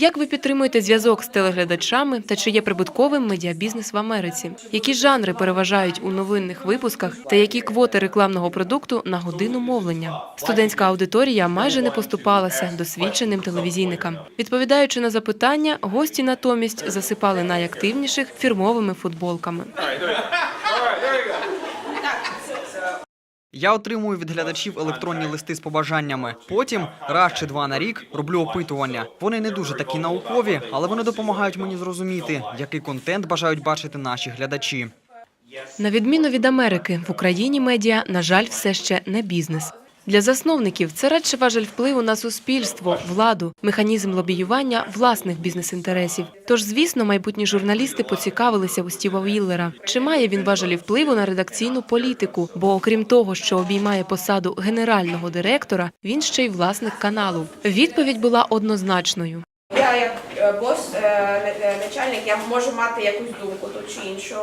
Як ви підтримуєте зв'язок з телеглядачами та чи є прибутковим медіабізнес в Америці? Які жанри переважають у новинних випусках та які квоти рекламного продукту на годину мовлення? Студентська аудиторія майже не поступалася досвідченим телевізійникам. Відповідаючи на запитання, гості натомість засипали найактивніших фірмовими футболками. Я отримую від глядачів електронні листи з побажаннями. Потім раз чи два на рік роблю опитування. Вони не дуже такі наукові, але вони допомагають мені зрозуміти, який контент бажають бачити наші глядачі. На відміну від Америки, в Україні медіа, на жаль, все ще не бізнес. Для засновників це радше важель впливу на суспільство, владу, механізм лобіювання власних бізнес-інтересів. Тож, звісно, майбутні журналісти поцікавилися у Стіва Віллера, чи має він важелі впливу на редакційну політику, бо окрім того, що обіймає посаду генерального директора, він ще й власник каналу. Відповідь була однозначною. Я як е, бос, е, е, начальник, я можу мати якусь думку ту чи іншу,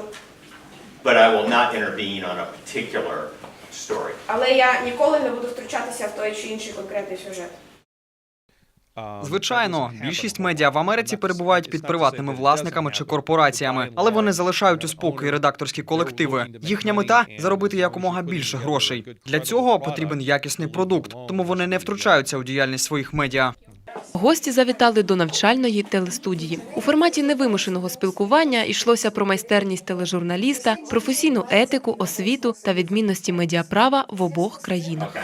but I will not intervene on a particular story. але я ніколи не буду втручатися в той чи інший конкретний сюжет. Звичайно, більшість медіа в Америці перебувають під приватними власниками чи корпораціями, але вони залишають у спокої редакторські колективи. Їхня мета заробити якомога більше грошей. Для цього потрібен якісний продукт, тому вони не втручаються у діяльність своїх медіа. Гості завітали до навчальної телестудії. У форматі невимушеного спілкування йшлося про майстерність тележурналіста, професійну етику, освіту та відмінності медіаправа в обох країнах.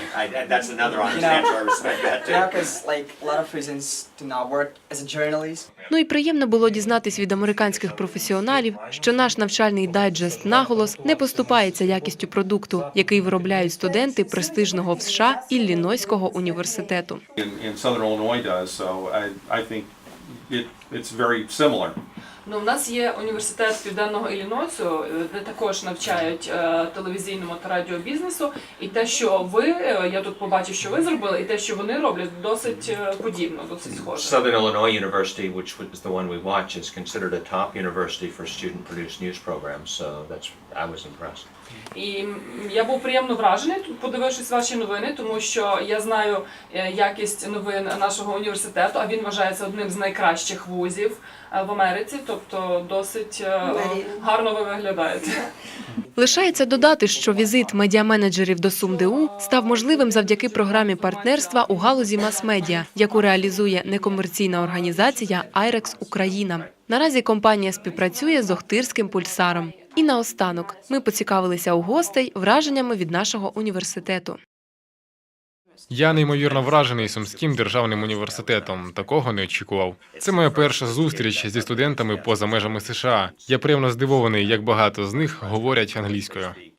Ну і приємно було дізнатись від американських професіоналів, що наш навчальний дайджест наголос не поступається якістю продукту, який виробляють студенти престижного в США Іллінойського університету. southern Illinois does. So. Ну, в нас є університет Південного Іллінойсу, е, де також навчають е, телевізійному та радіобізнесу. І те, що ви, е, я тут побачив, що ви зробили, і те, що вони роблять, досить е, подібно, досить схоже. Southern Illinois University, which was the one we watch, is considered a top university for student-produced news programs. So that's I was impressed. І м, я був приємно вражений, тут подивившись ваші новини, тому що я знаю е, якість новин нашого університету, а він вважається одним з найкращих вузів е, в Америці. Тобто досить е, гарно ви виглядаєте. Лишається додати, що візит медіаменеджерів до СумДУ став можливим завдяки програмі партнерства у галузі мас-медіа, яку реалізує некомерційна організація «Айрекс Україна». Наразі компанія співпрацює з Охтирським пульсаром. І наостанок ми поцікавилися у гостей враженнями від нашого університету. Я неймовірно вражений Сумським державним університетом. Такого не очікував. Це моя перша зустріч зі студентами поза межами США. Я приємно здивований, як багато з них говорять англійською.